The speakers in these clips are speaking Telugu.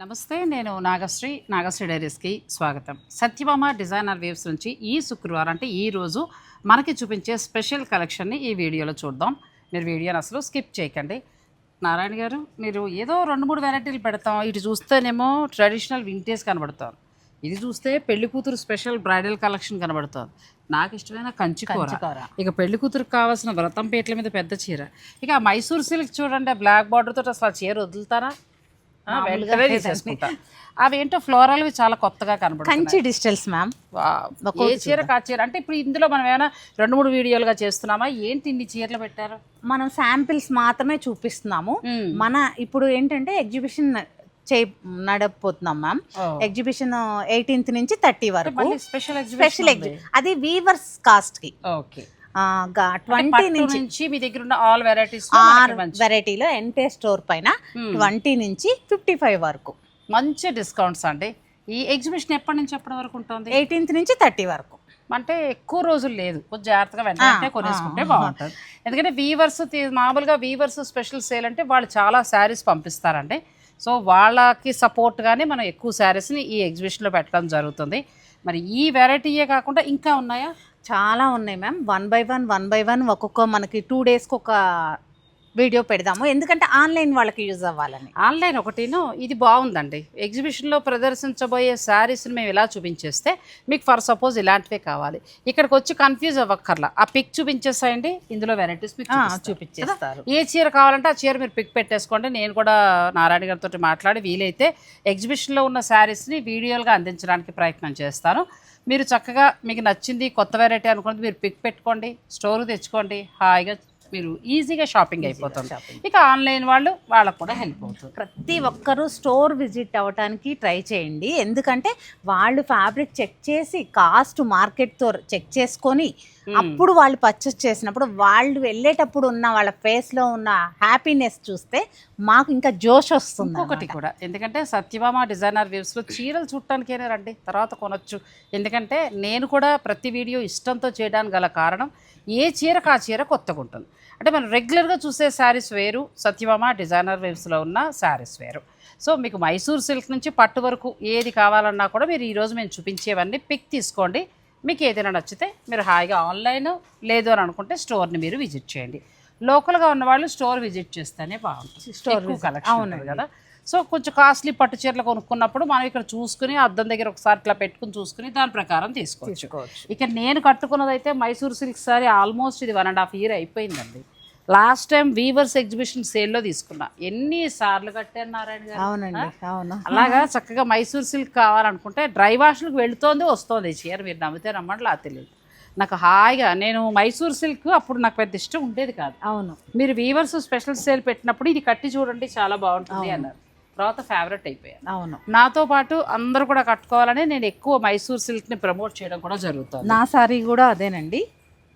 నమస్తే నేను నాగశ్రీ నాగశ్రీ డైరీస్కి స్వాగతం. సత్యభామ డిజైనర్ వేవ్స్ నుంచి ఈ శుక్రవారం అంటే ఈ రోజు మనకి చూపించే స్పెషల్ కలెక్షన్ని ఈ వీడియోలో చూద్దాం. మీరు వీడియోని అసలు స్కిప్ చేయకండి. నారాయణ గారు మీరు ఏదో రెండు మూడు వెరైటీలు పెడతాం. ఇటు చూస్తేనేమో ట్రెడిషనల్ వింటేజ్ కనబడతాం ఇది చూస్తే పెళ్ళి కూతురు స్పెషల్ బ్రైడల్ కలెక్షన్ కనబడుతుంది. నాకు ఇష్టమైన కంచి కూర. ఇక పెళ్ళి కూతురుకు కావాల్సిన వ్రతం పేట్ల మీద పెద్ద చీర. ఇక మైసూర్ సిల్క్ చూడండి బ్లాక్ బార్డర్ తోటి అసలు ఆ చీర వదులుతారా? ఆ, మామూలుగా వెంటనే లేదండి. తీసేసుకుంటా. అవి ఏంటో ఫ్లోరల్వి చాలా కొత్తగా కనబడుతున్నాయి. Kanchi digitals ma'am. ఏ చీర కా చీర? అంటే ఇప్పుడు ఇందులో మనం ఏమైనా రెండు మూడు వీడియోలుగా చేస్తున్నామా? ఏంటి ఇన్ని చీరలు పెట్టారు? మనం శాంపిల్స్ మాత్రమే చూపిస్తున్నాము. మన ఇప్పుడు ఏంటంటే ఎగ్జిబిషన్ చే నడపోతున్నాం మ్యామ్. ఎగ్జిబిషన్ ఎయిటీన్త్ నుంచి థర్టీ వరకు. స్పెషల్ స్పెషల్ అది వీవర్స్ కాస్ట్కి. ఓకే. ట్వంటీ నుంచి మీ దగ్గర ఉన్న ఆల్ వెరైటీస్ ఆర్ వెరైటీలో ఎంటే స్టోర్ పైన ట్వంటీ నుంచి ఫిఫ్టీ ఫైవ్ వరకు. మంచి డిస్కౌంట్స్ అండి. ఈ ఎగ్జిబిషన్ ఎప్పటి నుంచి ఎప్పటి వరకు ఉంటుంది? ఎయిటీన్త్ నుంచి థర్టీ వరకు. అంటే ఎక్కువ రోజులు లేదు. కొంచెం జాగ్రత్తగా వెంటనే కొనేసుకుంటే బాగుంటుంది. ఎందుకంటే వీవర్స్ మామూలుగా వీవర్స్ స్పెషల్ సేల్ అంటే వాళ్ళు చాలా శారీస్ పంపిస్తారండి. సో వాళ్ళకి సపోర్ట్గానే మనం ఎక్కువ శారీస్ని ఈ ఎగ్జిబిషన్లో పెట్టడం జరుగుతుంది. మరి ఈ వెరైటీయే కాకుండా ఇంకా ఉన్నాయా? చాలా ఉన్నాయి ma'am. One by one one by one ఒక్కొక్క మనకి టూ డేస్కి ఒక వీడియో పెడదాము. ఎందుకంటే ఆన్లైన్ వాళ్ళకి యూజ్ అవ్వాలని. ఆన్లైన్ ఒకటిను ఇది బాగుందండి. ఎగ్జిబిషన్లో ప్రదర్శించబోయే శారీస్ని మేము ఇలా చూపించేస్తే మీకు ఫర్ సపోజ్ ఇలాంటివే కావాలి. ఇక్కడికి వచ్చి కన్ఫ్యూజ్ అవ్వక్కర్లా. ఆ పిక్ చూపించేసాయండి. ఇందులో వెరైటీస్ మీకు. చూపించేస్తారు ఏ చీర కావాలంటే ఆ చీర మీరు పిక్ పెట్టేసుకోండి. నేను కూడా నారాయణ గారితో మాట్లాడి వీలైతే ఎగ్జిబిషన్లో ఉన్న శారీస్ని వీడియోలుగా అందించడానికి ప్రయత్నం చేస్తాను. మీరు చక్కగా మీకు నచ్చింది కొత్త వెరైటీ అనుకున్నది మీరు పిక్ పెట్టుకోండి స్టోర్ తెచ్చుకోండి హాయిగా మీరు ఈజీగా షాపింగ్ అయిపోతుంది. ఇక ఆన్లైన్ వాళ్ళు వాళ్ళకు కూడా హెల్ప్ అవుతుంది. ప్రతి ఒక్కరూ స్టోర్ విజిట్ అవ్వడానికి ట్రై చేయండి. ఎందుకంటే వాళ్ళు ఫ్యాబ్రిక్ చెక్ చేసి కాస్ట్ మార్కెట్తో చెక్ చేసుకొని అప్పుడు వాళ్ళు పర్చేస్ చేసినప్పుడు వాళ్ళు వెళ్ళేటప్పుడు ఉన్న వాళ్ళ ఫేస్లో ఉన్న హ్యాపీనెస్ చూస్తే మాకు ఇంకా జోష్ వస్తుంది ఇంకొకటి కూడా ఎందుకంటే సత్యభామ డిజైనర్ వ్యూస్లో చీరలు చూడటానికేనే రండి తర్వాత కొనొచ్చు. ఎందుకంటే నేను కూడా ప్రతి వీడియో ఇష్టంతో చేయడానికి గల కారణం ఏ చీరకు ఆ చీర కొత్తగా ఉంటుంది అంటే మనం రెగ్యులర్గా చూసే శారీస్ వేరు సత్యభామ డిజైనర్ వేవ్స్లో ఉన్న శారీస్ వేరు. సో మీకు మైసూర్ సిల్క్ నుంచి పట్టు వరకు ఏది కావాలన్నా కూడా మీరు ఈరోజు మేము చూపించేవన్నీ పిక్ తీసుకోండి. మీకు ఏదైనా నచ్చితే మీరు హాయిగా ఆన్లైన్ లేదు అని అనుకుంటే స్టోర్ని మీరు విజిట్ చేయండి. లోకల్గా ఉన్న వాళ్ళు స్టోర్ విజిట్ చేస్తేనే బాగుంటుంది. Visit. కలెక్షన్ అవునండి. కదా. సో కొంచెం కాస్ట్లీ పట్టు చీరలు కొనుక్కున్నప్పుడు మనం ఇక్కడ చూసుకుని అద్దం దగ్గర ఒకసారి ఇట్లా పెట్టుకుని చూసుకుని దాని ప్రకారం తీసుకోవచ్చు. ఇక నేను కట్టుకున్నది అయితే మైసూర్ సిల్క్ సారీ ఆల్మోస్ట్ ఇది వన్ అండ్ హాఫ్ ఇయర్ అయిపోయిందండి. లాస్ట్ టైం వీవర్స్ ఎగ్జిబిషన్ సేల్లో తీసుకున్నా. ఎన్ని సార్లు కట్టారు నారాయణ గారు? అవునండి అవును. అలాగా చక్కగా మైసూర్ సిల్క్ కావాలనుకుంటే డ్రై వాష్లకు వెళుతోంది వస్తుంది చీర. మీరు నమ్మితే నమ్మండి లా తెలియదు. నాకు హాయిగా నేను మైసూర్ సిల్క్ అప్పుడు నాకు పెద్ద ఇష్టం ఉండేది కాదు. అవును. మీరు వీవర్స్ స్పెషల్ సేల్ పెట్టినప్పుడు ఇది కట్టి చూడండి చాలా బాగుంటుంది అన్నారు. తర్వాత ఫేవరెట్ అయిపోయాను. అవును. నాతో పాటు అందరూ కూడా కట్టుకోవాలని నేను ఎక్కువ మైసూర్ సిల్క్ని ప్రమోట్ చేయడం కూడా జరుగుతుంది. నా సారీ కూడా అదేనండి.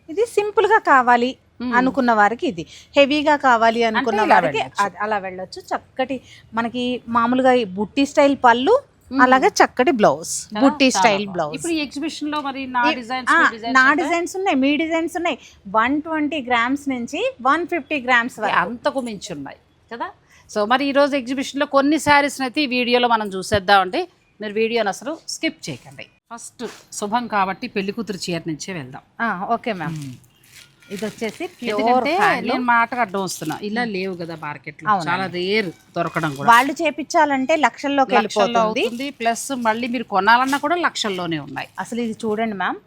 ఇది సింపుల్గా కావాలి అనుకున్న వారికి ఇది. హెవీగా కావాలి అనుకున్న వారికి అలా వెళ్ళొచ్చు. చక్కటి మనకి మామూలుగా ఈ బుట్టి స్టైల్ పళ్ళు అలాగే చక్కటి బ్లౌజ్ బుట్టి స్టైల్ బ్లౌజ్ ఇప్పుడు ఎగ్జిబిషన్లో మరి నా డిజైన్స్ నా డిజైన్స్ ఉన్నాయి మీ డిజైన్స్ ఉన్నాయి. వన్ ట్వంటీ గ్రామ్స్ నుంచి వన్ ఫిఫ్టీ గ్రామ్స్ వరకు. అంతకు మించి ఉన్నాయి కదా? సో మరి ఈరోజు ఎగ్జిబిషన్లో కొన్ని శారీస్ అయితే ఈ వీడియోలో మనం చూసేద్దామండి. మీరు వీడియోని అసలు స్కిప్ చేయకండి. ఫస్ట్ శుభం కాబట్టి పెళ్ళి కూతురు చీర నుంచే వెళ్దాం. ఆ, ఓకే మ్యామ్. ఇది వచ్చేసి ప్యూర్ నేను మాటకు అడ్డం వస్తున్నా. ఇలా లేవు కదా మార్కెట్లో చాలా రేర్ దొరకడం కూడా. వాళ్ళు చేపించాలంటే లక్షల్లోకి లక్షల్లో వెళ్ళిపోతుంది. ప్లస్ మళ్ళీ మీరు కొనాలన్నా కూడా లక్షల్లోనే ఉన్నాయి. అసలు ఇది చూడండి మ్యామ్.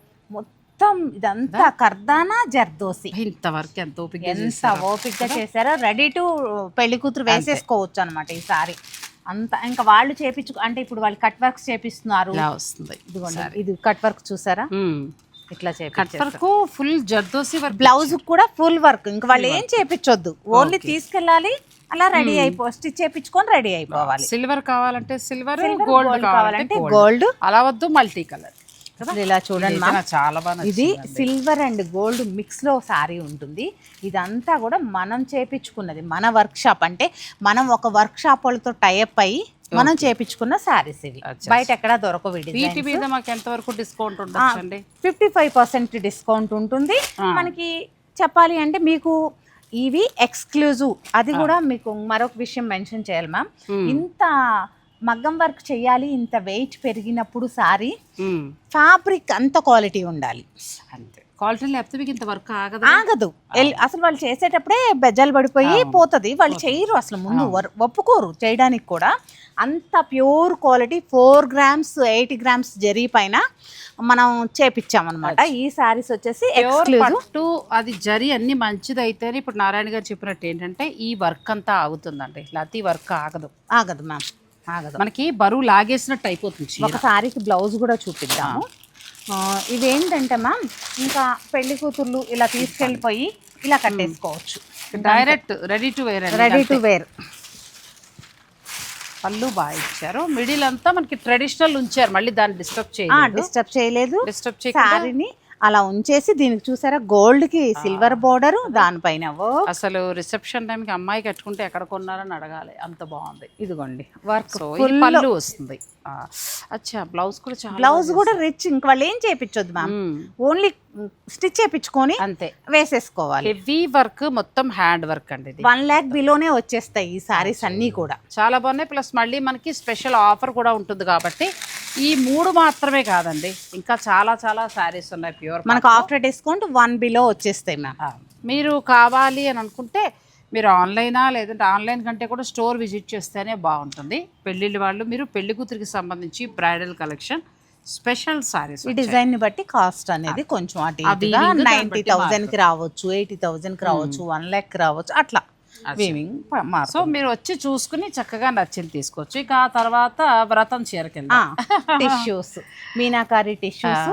మొత్తం ఇదంతా కర్దానా జర్దోసి. ఇంతవరకు ఎంత ఓపిక ఎంత ఓపిక్గా చేశారో రెడీ టు పెళ్ళి కూతురు వేసేసుకోవచ్చు అనమాట ఈసారి. అంత ఇంకా వాళ్ళు చేపించు అంటే ఇప్పుడు వాళ్ళు కట్ వర్క్స్ చేపిస్తున్నారు. ఇది కట్ వర్క్ చూసారా? ఇట్లా కట్ వరకు ఫుల్ జర్దోసి వర్క్ బ్లౌజ్ కూడా ఫుల్ వర్క్ ఇంకా వాళ్ళు ఏం చేపించొద్దు. ఓన్లీ తీసుకెళ్ళాలి అలా రెడీ అయిపో స్టిచ్ చేపించుకొని రెడీ అయిపోవాలి. సిల్వర్ కావాలంటే సిల్వర్ గోల్డ్ కావాలంటే గోల్డ్. అలా వద్దు మల్టీ కలర్ ఇలా చూడండి చాలా బాగా ఇది సిల్వర్ అండ్ గోల్డ్ మిక్స్లో సారీ ఉంటుంది. ఇదంతా కూడా మనం చేపించుకున్నది మన వర్క్ షాప్ అంటే మనం ఒక వర్క్ షాప్ వాళ్ళతో టైఅప్ అయ్యి మనం చేపించుకున్న సారీస్ ఇవి. బయట ఎక్కడ దొరకవు వీటి మీద మాకు ఎంత వరకు డిస్కౌంట్ ఉండొచ్చండి? ఫిఫ్టీ ఫైవ్ పర్సెంట్ డిస్కౌంట్ ఉంటుంది. మనకి చెప్పాలి అంటే మీకు ఇవి ఎక్స్క్లూజివ్ అది కూడా మీకు మరొక విషయం మెన్షన్ చేయాలి మ్యామ్ ఇంత మగ్గం వర్క్ చేయాలి ఇంత వెయిట్ పెరిగినప్పుడు సారీ ఫ్యాబ్రిక్ అంత క్వాలిటీ ఉండాలి. అంతే. క్వాలిటీ లేకపోతే మీకు ఇంత వర్క్ ఆగదు. ఆగదు. అసలు వాళ్ళు చేసేటప్పుడే బెజ్జలు పడిపోయి పోతుంది. వాళ్ళు చేయరు అసలు ముందు ఒప్పుకోరు చేయడానికి కూడా. అంత pure quality four grams eight grams zari పైన మనం చేపించామన్నమాట ఈ సారీస్ వచ్చేసి పట్టు అది జరి అన్ని మంచిది అయితేనే ఇప్పుడు నారాయణ గారు చెప్పినట్టు ఏంటంటే ఈ వర్క్ అంతా ఆగుతుందండి. లేకపోతే ఈ వర్క్ ఆగదు. ఆగదు మ్యామ్. మనకి బరువు లాగేసినట్టు అయిపోతుంది. ఒక సారీకి బ్లౌజ్ కూడా చూపిద్దాము. ఆ, ఇవేంటంటే మ్యామ్ ఇంకా పెళ్ళి కూతుర్లు ఇలా తీసుకెళ్ళిపోయి ఇలా కట్టేసుకోవచ్చు. Direct ready to wear ready to wear పళ్ళు బాగా ఇచ్చారు. మిడిల్ అంతా మనకి ట్రెడిషనల్ ఉంచారు. మళ్ళీ దాన్ని డిస్టర్బ్ చేయాలి డిస్టర్బ్ చేయలేదు. డిస్టర్బ్ శారీని అలా ఉంచేసి దీనికి చూసారా? గోల్డ్కి సిల్వర్ బోర్డర్ దానిపైన. అసలు రిసెప్షన్ టైంకి అమ్మాయి కట్టుకుంటే ఎక్కడ కొన్నారని అడగాలి. అంత బాగుంది. ఇదిగోండి. వర్క్ పళ్ళు వస్తుంది. అచ్చా బ్లౌజ్ కూడా చాలా బ్లౌజ్ కూడా రిచ్ ఇంక వాళ్ళు ఏం చేపించొద్దు మ్యామ్. ఓన్లీ స్టిచ్ చేపించుకొని అంతే. వేసేసుకోవాలి. హెవీ వర్క్ మొత్తం హ్యాండ్ వర్క్ అండి ఇది. వన్ ల్యాక్ బిలోనే వచ్చేస్తాయి ఈ సారీస్ అన్నీ కూడా. చాలా బాగున్నాయి. ప్లస్ మళ్ళీ మనకి స్పెషల్ ఆఫర్ కూడా ఉంటుంది కాబట్టి ఈ మూడు మాత్రమే కాదండి. ఇంకా చాలా చాలా శారీస్ ఉన్నాయి ప్యూర్ మనకు ఆఫ్టర్ డిస్కౌంట్ వన్ బిలో వచ్చేస్తాయి మ్యామ్. మీరు కావాలి అని అనుకుంటే మీరు ఆన్లైనా లేదంటే ఆన్లైన్ కంటే కూడా స్టోర్ విజిట్ చేస్తేనే బాగుంటుంది. పెళ్ళిళ్ళ వాళ్ళు మీరు పెళ్ళి కూతురికి సంబంధించి బ్రైడల్ కలెక్షన్ స్పెషల్ సారీస్ ఈ డిజైన్ని బట్టి కాస్ట్ అనేది కొంచెం అటు నైన్టీ థౌసండ్కి రావచ్చు ఎయిటీ థౌసండ్కి రావచ్చు వన్ ల్యాక్ రావచ్చు అట్లా. వీవింగ్ సో మీరు వచ్చి చూసుకుని చక్కగా నచ్చింది తీసుకోవచ్చు. ఇక ఆ తర్వాత వ్రతం చీరకెళ్ళి టిష్యూస్ మీనాకారి టిష్యూస్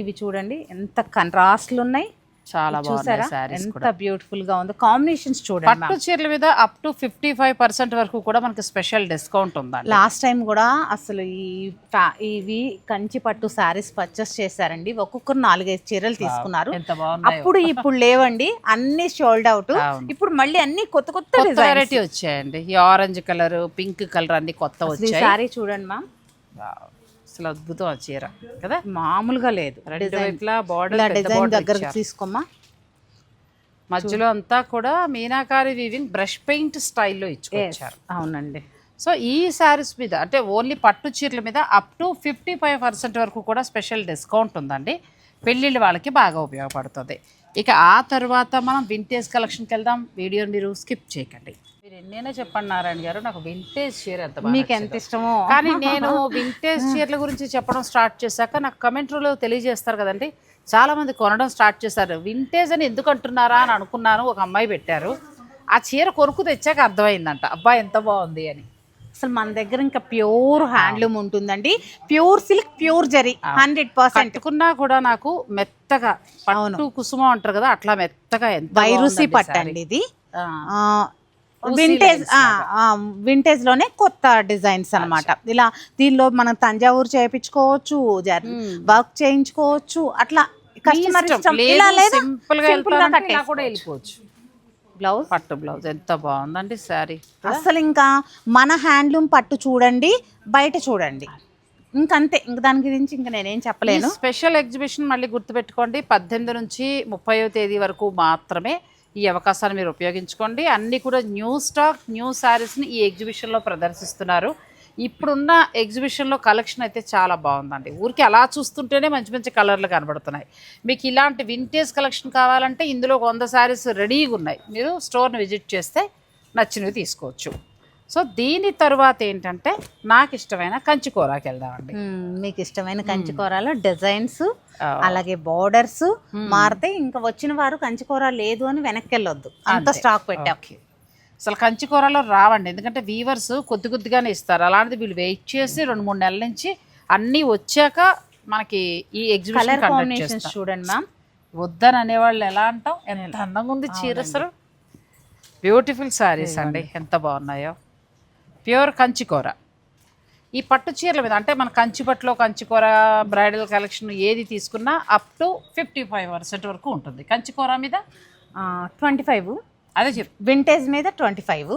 ఇవి చూడండి ఎంత కంట్రాస్ట్లు ఉన్నాయి చాలా చూసారా? ఎంత బ్యూటిఫుల్గా ఉంది. కాంబినేషన్స్ చూడండి పట్టు చీరల మీద up to fifty five percent వరకు కూడా మనకి స్పెషల్ డిస్కౌంట్ ఉందండి. లాస్ట్ టైం కూడా అసలు ఈ ఇవి కంచి పట్టు శారీస్ పర్చేస్ చేశారండి. ఒక్కొక్కరు నాలుగైదు చీరలు తీసుకున్నారు. అప్పుడు ఇప్పుడు లేవండి. అన్ని షోల్డ్ అవుట్. ఇప్పుడు మళ్ళీ అన్ని కొత్త కొత్త వెరైటీ వచ్చాయండి. ఈ ఆరెంజ్ కలర్ పింక్ కలర్ అన్ని కొత్త వచ్చాయి. శారీ చూడండి మ్యామ్ వావ్. అసలు అద్భుతం ఆ చీర కదా? మామూలుగా లేదు. రెండు బార్డర్ డిజైన్ దగ్గరకు తీసుకోమ్మా. మధ్యలో అంతా కూడా మీనాకారి వీవింగ్ బ్రష్ పెయింట్ స్టైల్లో ఇచ్చుకొచ్చారు. అవునండి. సో ఈ శారీస్ మీద అంటే ఓన్లీ పట్టు చీరల మీద up to fifty five percent వరకు కూడా స్పెషల్ డిస్కౌంట్ ఉందండి. పెళ్ళిళ్ళ వాళ్ళకి బాగా ఉపయోగపడుతుంది. ఇక ఆ తర్వాత మనం వింటేజ్ కలెక్షన్కి వెళ్దాం వీడియోని మీరు స్కిప్ చేయకండి. మీరు ఎన్నైనా చెప్పండి నారాయణ గారు నాకు వింటేజ్ చీర ఎంత మీకు ఎంత ఇష్టమో. కానీ నేను వింటేజ్ చీరల గురించి చెప్పడం స్టార్ట్ చేశాక నాకు కమెంట్రీలో తెలియజేస్తారు కదండి. చాలా మంది కొనడం స్టార్ట్ చేశారు. వింటేజ్ అని ఎందుకు అంటున్నారా అని అనుకున్నాను. ఒక అమ్మాయి పెట్టారు. ఆ చీర కొనుక్కు తెచ్చాక అర్థమైందంట. అబ్బాయి ఎంత బాగుంది అని. అసలు మన దగ్గర ఇంకా ప్యూర్ హ్యాండ్లూమ్ ఉంటుందండి. Pure silk pure zari hundred percent. కట్టుకున్నా కూడా నాకు మెత్తగా పట్టు కుసుమం అంటారు కదా అట్లా మెత్తగా వైరుసి పట్టండి ఇది. ఆ. వింటేజ్ వింటేజ్లోనే కొత్త డిజైన్స్ అన్నమాట. ఇలా దీనిలో మనం తంజావూరు చేయించుకోవచ్చు వర్క్ చేయించుకోవచ్చు అట్లా కస్టమర్ ఇష్టం. సింపుల్గా కూడా వెళ్ళిపోవచ్చు. బ్లౌజ్? పట్టు బ్లౌజ్. ఎంత బాగుందండి శారీ. అసలు ఇంకా మన హ్యాండ్లూమ్ పట్టు చూడండి బయట చూడండి. ఇంకంతే. ఇంక దాని గురించి ఇంకా నేనేం చెప్పలేను. స్పెషల్ ఎగ్జిబిషన్ మళ్ళీ గుర్తుపెట్టుకోండి. పద్దెనిమిది నుంచి ముప్పైవ తేదీ వరకు మాత్రమే ఈ అవకాశాన్ని మీరు ఉపయోగించుకోండి. అన్నీ కూడా న్యూ స్టాక్ న్యూ శారీస్ని ఈ ఎగ్జిబిషన్లో ప్రదర్శిస్తున్నారు. ఇప్పుడున్న ఎగ్జిబిషన్లో కలెక్షన్ అయితే చాలా బాగుందండి. ఊరికి అలా చూస్తుంటేనే మంచి మంచి కలర్లు కనబడుతున్నాయి. మీకు ఇలాంటి వింటేజ్ కలెక్షన్ కావాలంటే ఇందులో వంద శారీస్ రెడీగా ఉన్నాయి. మీరు స్టోర్ని విజిట్ చేస్తే నచ్చినవి తీసుకోవచ్చు. సో దీని తరువాత ఏంటంటే నాకు ఇష్టమైన కంచి కూరకి వెళ్దామండి. మీకు ఇష్టమైన కంచికూరలో డిజైన్స్. అలాగే బోర్డర్స్ మారితే ఇంకా వచ్చిన వారు కంచికూర లేదు అని వెనక్కి వెళ్ళొద్దు. అంత స్టాక్ పెట్టాం. అసలు కంచి కూరలో రావండి. ఎందుకంటే వీవర్స్ కొద్ది కొద్దిగానే ఇస్తారు. అలాంటిది వీళ్ళు వెయిట్ చేసి రెండు మూడు నెలల నుంచి అన్నీ వచ్చాక మనకి ఈ ఎగ్జిబిషన్ కండక్ట్ చూడండి మ్యామ్ వద్దని అనేవాళ్ళు ఎలా అంటాం? ఎంత అందంగా ఉంది చీర అసలు. బ్యూటిఫుల్ శారీస్ అండి. ఎంత బాగున్నాయో. ప్యూర్ కంచికూర. ఈ పట్టు చీరల మీద అంటే మన కంచి పట్టులో కంచికూర బ్రైడల్ కలెక్షన్ ఏది తీసుకున్నా up to fifty five percent వరకు ఉంటుంది. కంచికూర మీద? ట్వంటీ ఫైవ్ అదే చెప్ వింటేజ్ మీద twenty five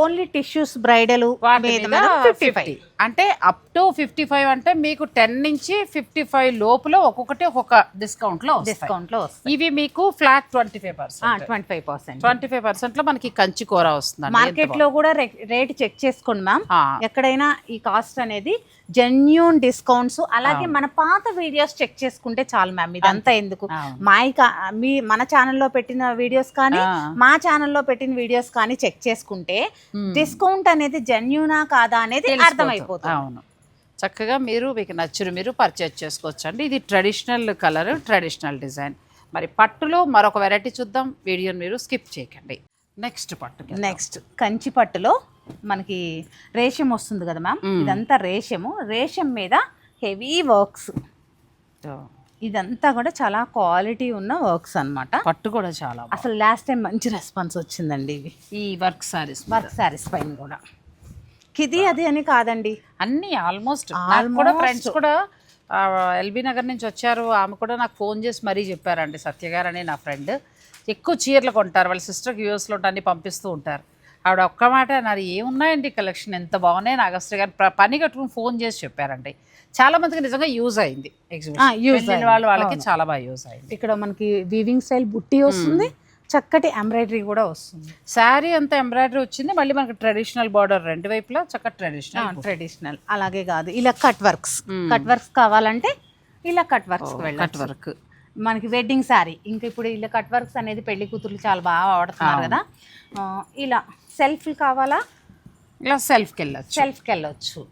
only tissues bridal fifty 50. Five అంటే అప్ టు ఫిఫ్టీ ఫైవ్ అంటే మీకు టెన్ నుంచి ఫిఫ్టీ ఫైవ్ లోపల ఒక్కొక్కటి ఒక్కొక్క డిస్కౌంట్లో. డిస్కౌంట్లో ఇవి మీకు flat twenty five percent twenty five percent twenty five పర్సెంట్లో మనకి కంచి కూర వస్తుంది మార్కెట్లో కూడా రేట్ చెక్ చేసుకోండి మ్యామ్ ఎక్కడైనా ఈ కాస్ట్ అనేది జెన్యున్ డిస్కౌంట్స్ అలాగే మన పాత వీడియోస్ చెక్ చేసుకుంటే చాలు మ్యామ్ ఇదంతా ఎందుకు. మా మీ మన ఛానల్లో పెట్టిన వీడియోస్ కానీ. మా ఛానల్లో పెట్టిన వీడియోస్ కానీ చెక్ చేసుకుంటే డిస్కౌంట్ అనేది జెన్యునా కాదా అనేది అర్థమైపోతుంది. అవును. చక్కగా మీరు మీకు నచ్చిన మీరు పర్చేజ్ చేసుకోవచ్చు అండి ఇది ట్రెడిషనల్ కలర్ ట్రెడిషనల్ డిజైన్ మరి పట్టులో మరొక వెరైటీ చూద్దాం. వీడియోని మీరు స్కిప్ చేయకండి. నెక్స్ట్ పట్టు నెక్స్ట్ కంచి పట్టులో మనకి రేషం వస్తుంది కదా మ్యామ్? ఇదంతా రేషము. రేషం మీద హెవీ వర్క్స్. ఇదంతా కూడా చాలా క్వాలిటీ ఉన్న వర్క్స్ అన్నమాట. పట్టు కూడా చాలా. అసలు లాస్ట్ టైం మంచి రెస్పాన్స్ వచ్చింది ఇవి ఈ వర్క్ సారీస్ వర్క్ శారీస్ పైన కూడా. ఇది అది అని కాదండి. అన్ని ఆల్మోస్ట్ కూడా ఫ్రెండ్స్ కూడా ఎల్బీ నగర్ నుంచి వచ్చారు. ఆమె కూడా నాకు ఫోన్ చేసి మరీ చెప్పారండి. సత్య గారు అని నా ఫ్రెండ్ ఎక్కువ చీరలు కొంటారు. వాళ్ళ సిస్టర్కి యూఎస్లో అన్ని పంపిస్తూ ఉంటారు. ఆవిడ ఒక్క మాట నాది ఏమున్నాయండి కలెక్షన్? ఎంత బాగున్నాయి? నాగశ్రీ గారు పని కట్టుకుని ఫోన్ చేసి చెప్పారండి. చాలా మందికి నిజంగా యూజ్ అయింది ఎగ్జిబిషన్. వాళ్ళు వాళ్ళకి చాలా బాగా యూజ్ అయింది. ఇక్కడ మనకి వీవింగ్ స్టైల్ బుట్టి వస్తుంది చక్కటి ఎంబ్రాయిడరీ కూడా వస్తుంది. శారీ అంతా ఎంబ్రాయిడరీ వచ్చింది మళ్ళీ మనకి ట్రెడిషనల్ బార్డర్ రెండు వైపులా చక్కగా ట్రెడిషనల్ ట్రెడిషనల్ అలాగే కాదు ఇలా కట్ వర్క్స్ కట్ వర్క్స్ కావాలంటే ఇలా కట్ వర్క్స్ కట్ వర్క్ మనకి వెడ్డింగ్ శారీ ఇంకా ఇప్పుడు ఇలా కట్ వర్క్స్ అనేది పెళ్ళి కూతుర్లు చాలా బాగా వాడుతున్నారు కదా. ఇలా సెల్ఫ్ కావాలా? ఇలా సెల్ఫ్కి వెళ్ళచ్చు సెల్ఫ్కి వెళ్ళొచ్చు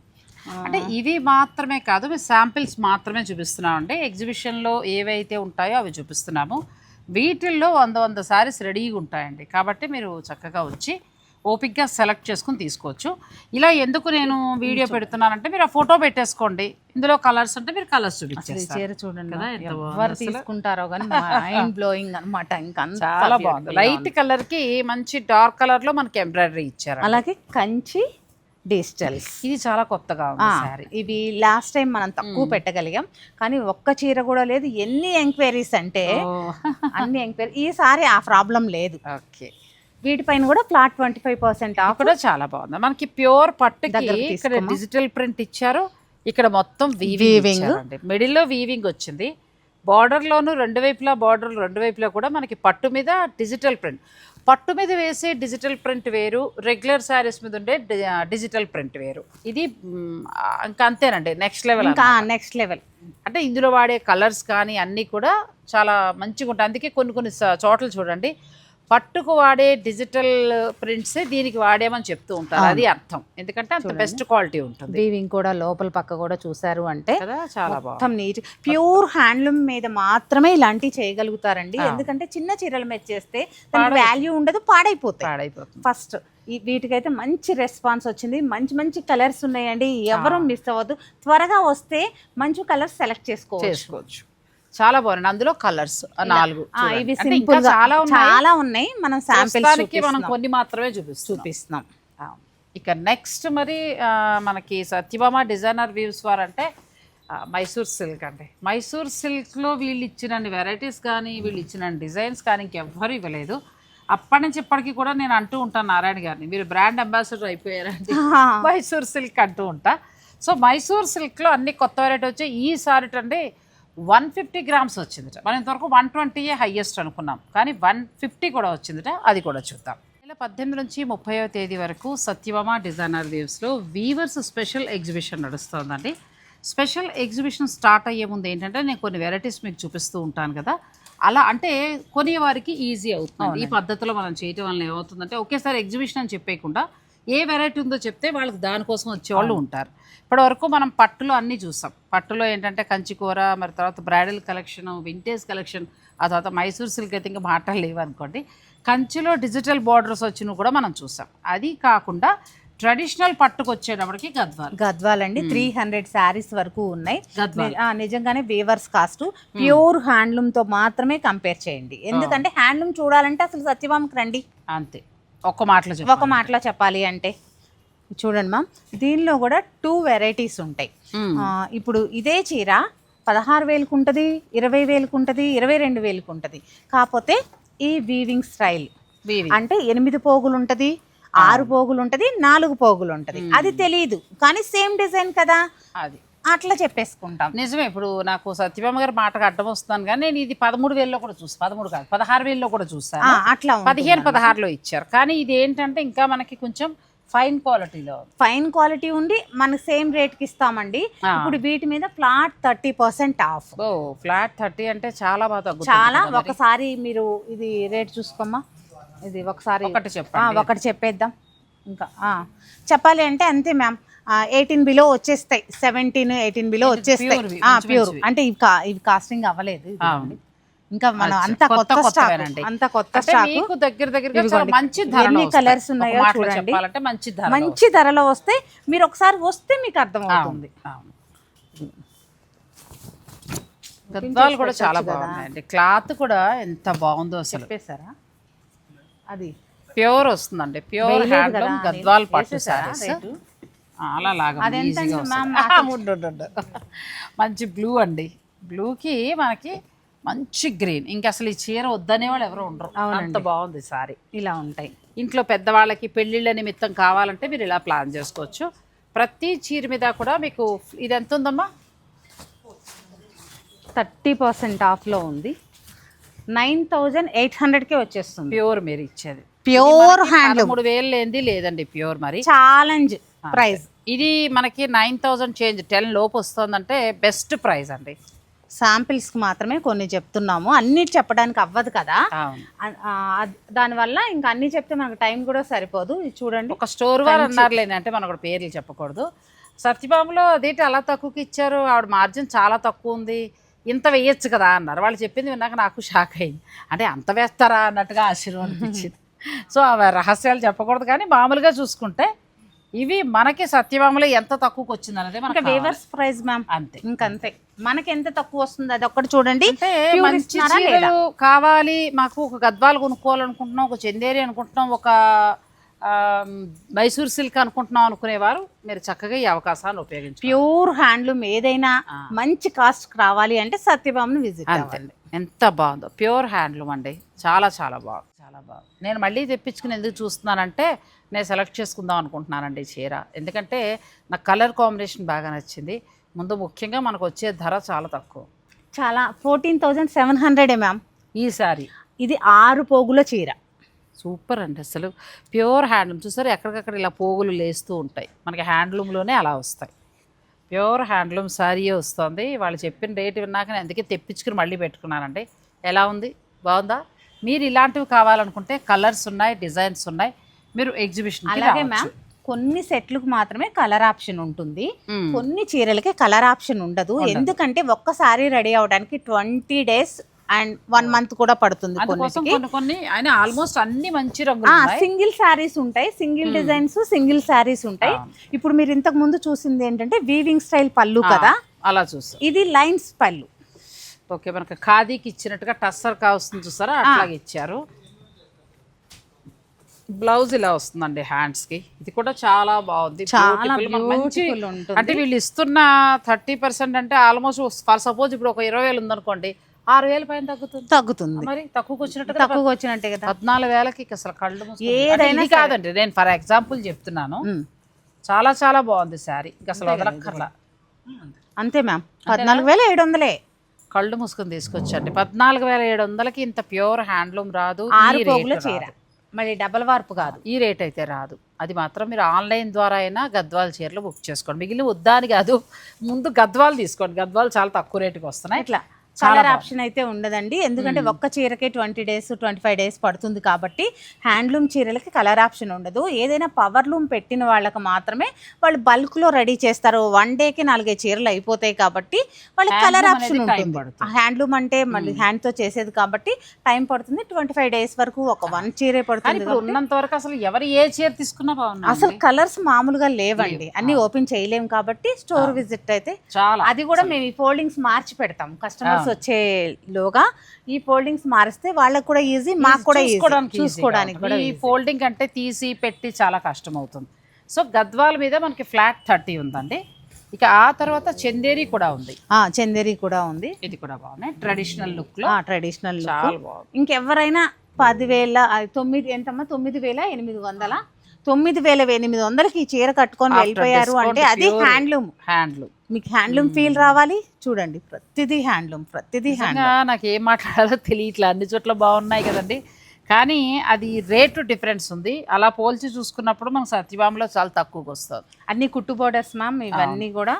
అంటే ఇవి మాత్రమే కాదు మేము శాంపిల్స్ మాత్రమే చూపిస్తున్నాం అంటే ఎగ్జిబిషన్లో ఏవైతే ఉంటాయో అవి చూపిస్తున్నాము. వీటిల్లో వంద వంద సారీస్ రెడీగా ఉంటాయండి. కాబట్టి మీరు చక్కగా వచ్చి ఓపిక్గా సెలెక్ట్ చేసుకుని తీసుకోవచ్చు. ఇలా ఎందుకు నేను వీడియో పెడుతున్నానంటే మీరు ఆ ఫోటో పెట్టేసుకోండి. ఇందులో కలర్స్ అంటే మీరు కలర్స్ చీర చూడండి ఎవరు. తీసుకుంటారో కానీ మైండ్ బ్లోయింగ్ అనమాట ఇంకా చాలా బాగుంది. లైట్ ఉంది. కలర్కి మంచి డార్క్ కలర్లో మనకి ఎంబ్రాయిడరీ ఇచ్చారు. అలాగే కంచి డిజిటల్స్. ఇది చాలా కొత్తగా ఉంది సారీ ఇవి లాస్ట్ టైం మనం తక్కువ పెట్టగలిగాం. కానీ ఒక్క చీర కూడా లేదు. ఎన్ని ఎంక్వైరీస్ అంటే అన్ని ఎంక్వైరీ ఈసారి ఆ ప్రాబ్లం లేదు. ఓకే. వీటిపైన కూడా flat twenty five percent off కూడా చాలా బాగుంది. మనకి ప్యూర్ దగ్గరకు ఇక్కడ? డిజిటల్ ప్రింట్ ఇచ్చారు. ఇక్కడ మొత్తం. వీవింగ్ మిడిల్లో వీవింగ్ వచ్చింది. బార్డర్ లోను రెండు వైపులా బార్డర్ రెండు వైపులా కూడా మనకి పట్టు మీద డిజిటల్ ప్రింట్ పట్టు మీద వేసే డిజిటల్ ప్రింట్ వేరు. రెగ్యులర్ శారీస్ మీద ఉండే డిజిటల్ ప్రింట్ వేరు. ఇది ఇంకా అంతేనండి. నెక్స్ట్ లెవెల్ నెక్స్ట్ లెవెల్ అంటే ఇందులో వాడే కలర్స్ కానీ అన్నీ కూడా చాలా మంచిగా ఉంటాయి అందుకే కొన్ని కొన్ని చోట్ల చూడండి. పట్టుకు వాడే డిజిటల్ ప్రింట్సే దీనికి వాడేమని చెప్తూ ఉంటారు. అది అర్థం. ఎందుకంటే అంత బెస్ట్ క్వాలిటీ ఉంటుంది. వీవింగ్ కూడా లోపల పక్క కూడా చూసారు అంటే చాలా బాగుంది. మొత్తం నీట్ ప్యూర్ హ్యాండ్లూమ్ మీద మాత్రమే ఇలాంటివి చేయగలుగుతారండి. ఎందుకంటే చిన్న చీరల మీద చేస్తే వాల్యూ ఉండదు పాడైపోతాయి. పాడైపోతుంది. ఫస్ట్ ఈ వీటికైతే మంచి రెస్పాన్స్ వచ్చింది. మంచి మంచి కలర్స్ ఉన్నాయండి. ఎవరు మిస్ అవ్వద్దు. త్వరగా వస్తే మంచి కలర్స్ సెలెక్ట్ చేసుకోవచ్చు. చాలా బాగుంది అందులో కలర్స్ నాలుగు. ఇవి అంటే సింపుల్ చాలా ఉన్నాయి. చాలా ఉన్నాయి. మనం శాంపిల్స్ మనం కొన్ని మాత్రమే చూపిస్తాం చూపిస్తున్నాం. ఇక నెక్స్ట్ మరి మనకి సత్యభామ డిజైనర్ వ్యూస్ వారంటే ఆ, మైసూర్ సిల్క్ అండి. మైసూర్ సిల్క్లో వీళ్ళు ఇచ్చిన వెరైటీస్ కానీ వీళ్ళు ఇచ్చిన డిజైన్స్ కానీ ఇంకెవ్వరు ఇవ్వలేదు. అప్పటి నుంచి ఇప్పటికీ కూడా నేను అంటూ ఉంటాను నారాయణ గారిని. మీరు బ్రాండ్ అంబాసిడర్ అయిపోయారండి మైసూర్ సిల్క్ అంటూ ఉంటా. సో మైసూర్ సిల్క్లో అన్ని కొత్త వెరైటీ వచ్చి ఈసారి అంటే వన్ ఫిఫ్టీ గ్రామ్స్ వచ్చిందిట. మనం ఇంతవరకు వన్ ట్వంటీయే హైయెస్ట్ అనుకున్నాం. కానీ వన్ ఫిఫ్టీ కూడా వచ్చిందిట. అది కూడా చూద్దాం. నెల పద్దెనిమిది నుంచి ముప్పైవ తేదీ వరకు సత్యభామ డిజైనర్ వేవ్స్లో వీవర్స్ స్పెషల్ ఎగ్జిబిషన్ నడుస్తోందండి. స్పెషల్ ఎగ్జిబిషన్ స్టార్ట్ అయ్యే ముందు ఏంటంటే నేను కొన్ని వెరైటీస్ మీకు చూపిస్తూ ఉంటాను కదా. అలా అంటే కొనే వారికి ఈజీ అవుతుంది. ఈ పద్ధతిలో మనం చేయటం వల్ల ఏమవుతుందంటే ఒకేసారి ఎగ్జిబిషన్ అని చెప్పేయకుండా ఏ వెరైటీ ఉందో చెప్తే వాళ్ళకి దానికోసం వచ్చేవాళ్ళు ఉంటారు. ఇప్పటివరకు మనం పట్టులో అన్నీ చూసాం. పట్టులో ఏంటంటే కంచికూర మరి తర్వాత బ్రైడల్ కలెక్షన్ వింటేజ్ కలెక్షన్ ఆ తర్వాత మైసూర్ సిల్క్ అయితే ఇంకా మాటలు లేవు అనుకోండి. కంచిలో డిజిటల్ బార్డర్స్ వచ్చినవి కూడా మనం చూసాం. అది కాకుండా ట్రెడిషనల్ పట్టుకు వచ్చేటప్పటికి గద్వాల్. గద్వాల్ అండి. త్రీ హండ్రెడ్ శారీస్ వరకు ఉన్నాయి. నిజంగానే వేవర్స్ కాస్ట్ ప్యూర్ హ్యాండ్లూమ్తో మాత్రమే కంపేర్ చేయండి. ఎందుకంటే హ్యాండ్లూమ్ చూడాలంటే అసలు సత్యభామకి రండి. అంతే. ఒక్క మాటలో ఒక మాటలో చెప్పాలి అంటే. చూడండి మ్యామ్ దీనిలో కూడా టూ వెరైటీస్ ఉంటాయి. ఇప్పుడు ఇదే చీర పదహారు వేలకు ఉంటుంది ఇరవై వేలకు ఉంటుంది ఇరవై రెండు వేలకు ఉంటుంది. కాకపోతే ఈ వీవింగ్ స్టైల్ అంటే ఎనిమిది పోగులు ఉంటుంది ఆరు పోగులు ఉంటది నాలుగు పోగులు ఉంటది. అది తెలియదు కానీ సేమ్ డిజైన్ కదా. అది. అట్లా చెప్పేసుకుంటాం. నిజమే ఇప్పుడు నాకు సత్యభామ గారి మాటకు అడ్డం వస్తున్నాను కానీ నేను ఇది పదమూడు వేలలో కూడా చూసాను పదమూడు కాదు పదహారు వేలలో కూడా చూసాను అట్లా. పదిహేను పదహారులో ఇచ్చారు. కానీ ఇది ఏంటంటే ఇంకా మనకి కొంచెం ఫైన్ క్వాలిటీలో ఫైన్ క్వాలిటీ ఉండి మనకి సేమ్ రేట్కి ఇస్తామండి. ఇప్పుడు వీటి మీద ఫ్లాట్ థర్టీ పర్సెంట్ ఆఫ్. ఓ ఫ్లాట్ థర్టీ అంటే చాలా బాగా చాలా. ఒకసారి మీరు ఇది రేట్ చూసుకోమ్మా. ఇది ఒకసారి ఒకటి ఒకటి చెప్పేద్దాం. ఇంకా. చెప్పాలి అంటే అంతే మ్యామ్. ఎయిటీన్ బిలో వచ్చేస్తాయి సెవెంటీన్ ఎయిటీన్ బిలో వచ్చేస్తాయి ప్యూర్. అంటే ఇవి కా- ఇవి కాస్టింగ్ అవ్వలేదు. ఇంకా మనం. అంత కొత్త స్టాక్ కొత్తవేనండి. అంత కొత్త స్టాక్ దగ్గర ఇదిగోండి. మంచి ఎన్ని ఒక ఉన్నాయో చూడండి. మంచి మంచి ధరలో వస్తే మీరు ఒకసారి వస్తే మీకు అర్థమవుతుంది గద్వాలు కూడా చాలా. బాగున్నాయండి క్లాత్ కూడా ఎంత బాగుందో అసలు చెప్పేశారా అది ప్యూర్ వస్తుందండి ప్యూర్ హ్యాండ్లూమ్ గద్వాల్ పట్టు సారీస్? అలా లాగా. మంచి బ్లూ అండి. బ్లూకి మనకి మంచి గ్రీన్. ఇంకా అసలు ఈ చీర వద్దనే వాళ్ళు ఎవరు ఉండరు. అంత బాగుంది సారీ. ఇలా ఉంటాయి. ఇంట్లో పెద్దవాళ్ళకి పెళ్ళిళ్ళ నిమిత్తం కావాలంటే మీరు ఇలా ప్లాన్ చేసుకోవచ్చు. ప్రతి చీర మీద కూడా మీకు ఇది ఎంత ఉందమ్మా? థర్టీ పర్సెంట్ ఆఫ్లో ఉంది. నైన్ థౌజండ్ ఎయిట్ హండ్రెడ్కే వచ్చేస్తుంది. ప్యూర్ మీరు ఇచ్చేది. ప్యూర్ హ్యాండ్లూమ్ మూడు వేలు లేనిది లేదండి ప్యూర్ మరి. ఛాలెంజ్ ప్రైస్ ఇది మనకి నైన్ థౌజండ్ చేంజ్ టెన్ లోపు వస్తుందంటే బెస్ట్ ప్రైస్ అండి. శాంపిల్స్కి మాత్రమే కొన్ని చెప్తున్నాము. అన్ని చెప్పడానికి అవ్వదు కదా. దానివల్ల ఇంకా అన్ని చెప్తే మనకు టైం కూడా సరిపోదు. చూడండి. ఒక స్టోర్ వారు అన్నారులేండి అంటే మనం కూడా పేర్లు చెప్పకూడదు. సత్యభామలో అదేంటి అలా తక్కువకి ఇచ్చారు? ఆవిడ మార్జిన్ చాలా తక్కువ ఉంది. ఇంత వేయచ్చు కదా అన్నారు. వాళ్ళు చెప్పింది విన్నాక నాకు షాక్ అయింది. అంటే అంత వేస్తారా అన్నట్టుగా ఆశ్చర్యం అనిపించింది. సో ఆ రహస్యాలు చెప్పకూడదు కానీ మామూలుగా చూసుకుంటే ఇవి మనకి సత్యభామలో ఎంత తక్కువకి వచ్చింది అనేది మనకి. వేవర్స్ ప్రైస్ మ్యామ్ అంతే. ఇంకంతే. మనకి ఎంత తక్కువ వస్తుంది అది ఒక్కటి చూడండి. మంచి? చీరలు కావాలి మాకు ఒక గద్వాలు కొనుక్కోవాలనుకుంటున్నాం ఒక చందేరి అనుకుంటున్నాం ఒక మైసూర్ సిల్క్ అనుకుంటున్నాం అనుకునేవారు. మీరు చక్కగా ఈ అవకాశాన్ని ఉపయోగించారు ప్యూర్ హ్యాండ్లూమ్ ఏదైనా. మంచి కాస్ట్ రావాలి అంటే సత్యభామను విజిట్ అంతే. ఎంత బాగుందో. ప్యూర్ హ్యాండ్లూమ్ అండి. చాలా చాలా బాగుంది. చాలా బాగుంది. నేను మళ్ళీ తెప్పించుకుని ఎందుకు చూస్తున్నానంటే నేను సెలెక్ట్ చేసుకుందాం అనుకుంటున్నానండి చీర. ఎందుకంటే నాకు కలర్ కాంబినేషన్ బాగా నచ్చింది. ముందు ముఖ్యంగా మనకు వచ్చే ధర చాలా తక్కువ. చాలా ఫోర్టీన్ థౌజండ్ సెవెన్ హండ్రెడే మ్యామ్. ఈ సారీ. ఇది ఆరు పోగుల చీర. సూపర్ అండి అసలు. Pure handloom. చూసారు ఎక్కడికక్కడ ఇలా పోగులు లేస్తూ ఉంటాయి. మనకి హ్యాండ్లూమ్లోనే అలా వస్తాయి. ప్యూర్ హ్యాండ్లూమ్ శారీయే వస్తుంది. వాళ్ళు చెప్పిన రేటు విన్నాక నేను అందుకే తెప్పించుకుని మళ్ళీ పెట్టుకున్నానండి. ఎలా ఉంది? బాగుందా? మీరు ఇలాంటివి కావాలనుకుంటే కలర్స్ ఉన్నాయి డిజైన్స్ ఉన్నాయి. మీరు ఎగ్జిబిషన్ అలాగే మ్యామ్ కొన్ని సెట్లకు మాత్రమే కలర్ ఆప్షన్ ఉంటుంది. కొన్ని చీరలకి కలర్ ఆప్షన్ ఉండదు. ఎందుకంటే ఒక్కసారి రెడీ అవడానికి twenty days and one month కూడా పడుతుంది కొన్ని ఆల్మోస్ట్ అన్ని మంచి సింగిల్ శారీస్ ఉంటాయి. సింగిల్ డిజైన్స్ సింగిల్ శారీస్ ఉంటాయి. ఇప్పుడు మీరు ఇంతకు ముందు చూసింది ఏంటంటే వీవింగ్ స్టైల్ పళ్ళు కదా? అలా చూసాం. ఇది లైన్స్ పళ్ళు. ఓకే మనకి ఖాదీకి ఇచ్చినట్టుగా టస్సర్ కావస్తుంది చూసారా? అట్లాగే ఇచ్చారు. బ్లౌజ్ ఇలా వస్తుందండి హ్యాండ్స్కి ఇది కూడా చాలా బాగుంది. చాలా మంచి. అంటే వీళ్ళు ఇస్తున్న థర్టీ పర్సెంట్ అంటే ఆల్మోస్ట్ ఫర్ సపోజ్ ఇప్పుడు ఒక ఇరవై వేలు ఉందనుకోండి ఆరు వేల పైన తగ్గుతుంది. తగ్గుతుంది. మరి తక్కువకి వచ్చినట్టుగా తక్కువగా వచ్చినట్టే కదా. పద్నాలుగు వేలకి అసలు కళ్ళు ఏదైనా కాదండి నేను ఫర్ ఎగ్జాంపుల్ చెప్తున్నాను. చాలా చాలా బాగుంది శారీ. అసలు వదలక్కర్లా. అంతే మ్యామ్. పద్నాలుగు వేల ఏడు వందలే. కళ్ళు మూసుకొని తీసుకొచ్చండి. పద్నాలుగు వేల ఏడు వందలకి ఇంత ప్యూర్ హ్యాండ్లూమ్ రాదు. చీర. మరి డబల్ వార్పు కాదు. ఈ రేట్ అయితే రాదు. అది మాత్రం మీరు ఆన్లైన్ ద్వారా అయినా గద్వాల చీరలు బుక్ చేసుకోండి. మిగిలిన వద్దాని కాదు ముందు గద్వాలు తీసుకోండి. గద్వాలు చాలా తక్కువ రేటుకి వస్తున్నాయి. ఇట్లా. కలర్ ఆప్షన్ అయితే ఉండదండి. ఎందుకంటే ఒక్క చీరకే twenty days twenty five days పడుతుంది కాబట్టి హ్యాండ్లూమ్ చీరలకి కలర్ ఆప్షన్ ఉండదు. ఏదైనా పవర్ లూమ్ పెట్టిన వాళ్ళకి మాత్రమే వాళ్ళు బల్క్లో రెడీ చేస్తారు. వన్ డేకి నాలుగైదు చీరలు అయిపోతాయి కాబట్టి వాళ్ళకి కలర్ ఆప్షన్ ఉంటుంది. హ్యాండ్లూమ్ అంటే మళ్ళీ హ్యాండ్తో చేసేది కాబట్టి టైం పడుతుంది. ట్వంటీ ఫైవ్ డేస్ వరకు ఒక వన్ చీరే పడుతుంది ఉన్నంత వరకు అసలు ఎవరు ఏ చీర తీసుకున్నా బాగున్నా అసలు కలర్స్ మామూలుగా లేవండి. అన్ని ఓపెన్ చేయలేం కాబట్టి స్టోర్ విజిట్ అయితే చాలా. అది కూడా మేము ఈ ఫోల్డింగ్స్ మార్చి పెడతాం. కస్టమర్స్ వచ్చేలోగా ఈ ఫోల్డింగ్స్ మారిస్తే వాళ్ళకి కూడా ఈజీ మాకు కూడా. చూసుకోవడానికి కూడా ఈ ఫోల్డింగ్ అంటే తీసి పెట్టి చాలా కష్టం అవుతుంది సో గద్వాల మీద మనకి ఫ్లాట్ థర్టీ ఉందండి. ఇక ఆ తర్వాత చందేరి కూడా ఉంది. చందేరి కూడా ఉంది. ఇది కూడా బాగున్నాయి. ట్రెడిషనల్ లుక్లో ట్రెడిషనల్ చాలా బాగుంది. ఇంకెవరైనా పదివేల తొమ్మిది ఎంతమ్మా? తొమ్మిది వేల ఎనిమిది వందల. తొమ్మిది వేల ఎనిమిది వందలకి ఈ చీర కట్టుకొని వెళ్ళిపోయారు అంటే అది హ్యాండ్లూమ్. హ్యాండ్లూమ్. మీకు హ్యాండ్లూమ్ ఫీల్ రావాలి? చూడండి ప్రతిదీ హ్యాండ్లూమ్ ప్రతిదీ హ్యాండ్లూమ్. నాకు ఏం మాట్లాడాలో తెలియట్లే అన్ని చోట్ల బాగున్నాయి కదండి. కానీ అది రేటు డిఫరెన్స్ ఉంది. అలా పోల్చి చూసుకున్నప్పుడు మనకు సత్యభామలో చాలా తక్కువకి వస్తుంది. అన్ని కుట్టు బోర్డర్స్ మ్యామ్ ఇవన్నీ కూడా.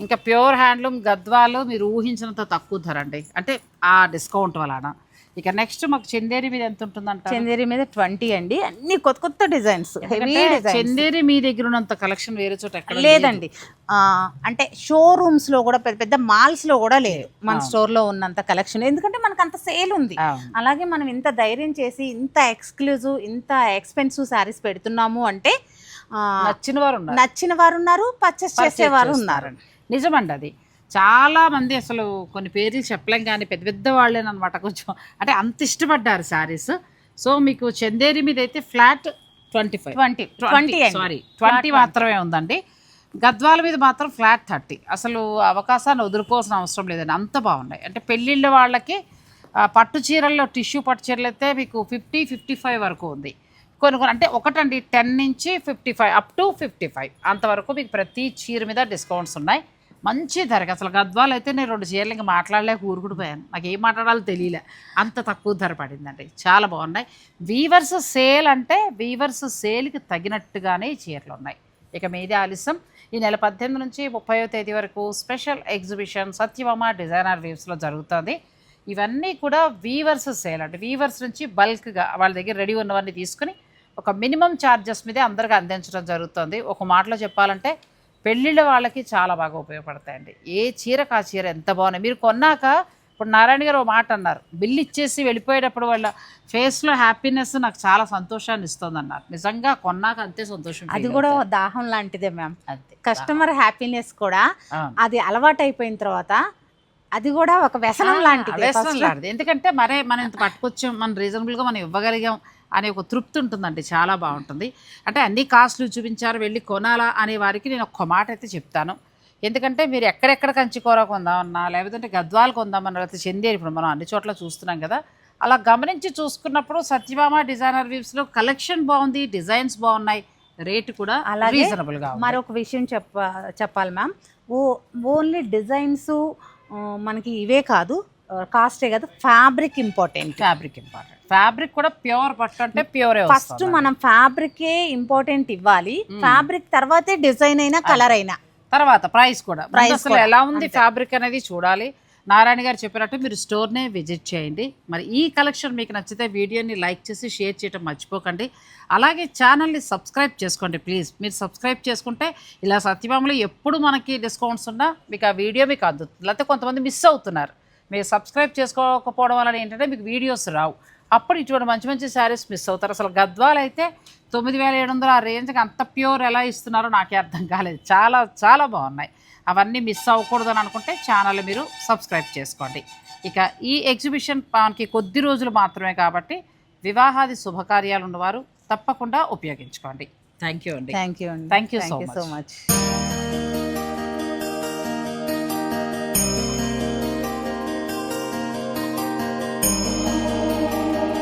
ఇంకా ప్యూర్ హ్యాండ్లూమ్ గద్వాలు మీరు ఊహించినంత తక్కువ ధర అండి. అంటే ఆ డిస్కౌంట్ వలన. ఇక నెక్స్ట్ మాకు చందేరి మీద ఎంత ఉంటుందంట చందేరి మీద ట్వంటీ అండి. అన్ని కొత్త కొత్త డిజైన్స్ హెవీ చందేరి మీ దగ్గర ఉన్నంత కలెక్షన్ వేరే చోట ఎక్కడ లేదండి. అంటే షోరూమ్స్లో కూడా పెద్ద పెద్ద మాల్స్లో కూడా లేదు. మన స్టోర్లో ఉన్నంత కలెక్షన్ ఎందుకంటే మనకు అంత సేల్ ఉంది. అలాగే మనం ఇంత ధైర్యం చేసి ఇంత ఎక్స్క్లూజివ్ ఇంత ఎక్స్పెన్సివ్ శారీస్ పెడుతున్నాము అంటే నచ్చిన వారు నచ్చిన వారు ఉన్నారు పర్చేస్ చేసేవారు ఉన్నారు. నిజమండి అది. చాలా మంది అసలు కొన్ని పేర్లు చెప్పలేం కానీ పెద్ద పెద్ద వాళ్ళేనమాట కొంచెం. అంటే అంత ఇష్టపడ్డారు శారీస్. సో మీకు చందేరి మీద అయితే flat twenty five. Twenty. Twenty sorry twenty మాత్రమే ఉందండి. గద్వాల మీద మాత్రం ఫ్లాట్ థర్టీ. అసలు అవకాశాన్ని వదులుకోవాల్సిన అవసరం లేదండి. అంత బాగున్నాయి. అంటే పెళ్ళిళ్ళ వాళ్ళకి పట్టు చీరల్లో టిష్యూ పట్టు చీరలు అయితే మీకు ఫిఫ్టీ ఫిఫ్టీ ఫైవ్ వరకు ఉంది. కొన్ని కొన్ని అంటే ఒకటండి టెన్ నుంచి fifty five up to fifty five అంతవరకు మీకు ప్రతి చీర మీద డిస్కౌంట్స్ ఉన్నాయి. మంచి ధరకి. అసలు గద్వాలు అయితే నేను రెండు చీరలు ఇంకా మాట్లాడలేక ఊరుకుడిపోయాను. నాకు ఏం మాట్లాడాలో తెలియలే. అంత తక్కువ ధర పడిందండి. చాలా బాగున్నాయి. వీవర్స్ సేల్ అంటే వీవర్స్ సేల్కి తగినట్టుగానే చీరలు ఉన్నాయి. ఇక మీదే ఆలస్యం. ఈ నెల పద్దెనిమిది నుంచి ముప్పైవ తేదీ వరకు స్పెషల్ ఎగ్జిబిషన్ సత్యభామ డిజైనర్ వేవ్స్లో జరుగుతుంది. ఇవన్నీ కూడా వీవర్స్ సేల్ అంటే వీవర్స్ నుంచి బల్క్గా వాళ్ళ దగ్గర రెడీ ఉన్నవన్నీ తీసుకుని ఒక మినిమం ఛార్జెస్ మీదే అందరికీ అందించడం జరుగుతుంది. ఒక మాటలో చెప్పాలంటే పెళ్ళిళ్ళ వాళ్ళకి చాలా బాగా ఉపయోగపడతాయండి. ఏ చీరకు ఆ చీర ఎంత బాగున్నాయి మీరు కొన్నాక ఇప్పుడు నారాయణ గారు ఒక మాట అన్నారు. బిల్లు ఇచ్చేసి వెళ్ళిపోయేటప్పుడు వాళ్ళ ఫేస్లో హ్యాపీనెస్ నాకు చాలా సంతోషాన్ని ఇస్తుంది అన్నారు నిజంగా కొన్నాక అంతే సంతోషం అది కూడా. దాహం లాంటిదే మ్యామ్. అంతే. కస్టమర్ హ్యాపీనెస్ కూడా. అది అలవాటు అయిపోయిన తర్వాత అది కూడా ఒక వ్యసనం లాంటిది వ్యసనం లాంటిది. ఎందుకంటే మరే మనం ఇంత పట్టుకొచ్చాం మనం రీజనబుల్గా మనం ఇవ్వగలిగాం అనే ఒక తృప్తి ఉంటుందండి. చాలా బాగుంటుంది. అంటే అన్ని కాస్ట్లు చూపించారు వెళ్ళి కొనాలా అనే వారికి నేను ఒక్క మాట అయితే చెప్తాను. ఎందుకంటే మీరు ఎక్కడెక్కడ కంచి కూర కొందామన్నా లేకపోతే గద్వాలు కొందామన్నా లేకపోతే చందేరి ఇప్పుడు మనం అన్ని చోట్ల చూస్తున్నాం కదా అలా గమనించి చూసుకున్నప్పుడు సత్యభామ డిజైనర్ వీవ్స్లో కలెక్షన్ బాగుంది డిజైన్స్ బాగున్నాయి రేటు కూడా అలాగే రీజనబుల్గా మరొక విషయం చెప్ప చెప్పాలి మ్యామ్. ఓ ఓన్లీ డిజైన్స్ మనకి ఇవే కాదు కాస్టే కాదు fabric important. Fabric important. Fabric కూడా ప్యూర్ పట్టు అంటే ప్యూరే ఫస్ట్ మనం ఫ్యాబ్రికే ఇంపార్టెంట్ ఇవ్వాలి. ఫ్యాబ్రిక్ తర్వాతే డిజైన్ అయినా కలర్ అయినా. తర్వాత ప్రైస్ కూడా. కూడా, ఎలా ఉంది ఫ్యాబ్రిక్ అనేది చూడాలి. నారాయణ గారు చెప్పినట్టు మీరు స్టోర్నే విజిట్ చేయండి. మరి ఈ కలెక్షన్ మీకు నచ్చితే వీడియోని లైక్ చేసి షేర్ చేయడం మర్చిపోకండి. అలాగే ఛానల్ని సబ్స్క్రైబ్ చేసుకోండి ప్లీజ్. మీరు సబ్స్క్రైబ్ చేసుకుంటే ఇలా సత్యభామలో ఎప్పుడు మనకి డిస్కౌంట్స్ ఉన్నా మీకు ఆ వీడియో మీకు అందుతుంది. లేకపోతే కొంతమంది మిస్ అవుతున్నారు. మీరు సబ్స్క్రైబ్ చేసుకోకపోవడం వల్ల ఏంటంటే మీకు వీడియోస్ రావు. అప్పుడు ఇటువంటి మంచి మంచి శారీస్ మిస్ అవుతారు. అసలు గద్వాలు అయితే తొమ్మిది వేల ఏడు వందల ఆ రేంజ్కి అంత ప్యూర్ ఎలా ఇస్తున్నారో నాకే అర్థం కాలేదు. చాలా చాలా బాగున్నాయి. అవన్నీ మిస్ అవ్వకూడదు అని అనుకుంటే ఛానల్ మీరు సబ్స్క్రైబ్ చేసుకోండి. ఇక ఈ ఎగ్జిబిషన్ మనకి కొద్ది రోజులు మాత్రమే కాబట్టి వివాహాది శుభకార్యాలు ఉన్నవారు తప్పకుండా ఉపయోగించుకోండి. థ్యాంక్ యూ అండి. థ్యాంక్ యూ అండి. You so so. మచ్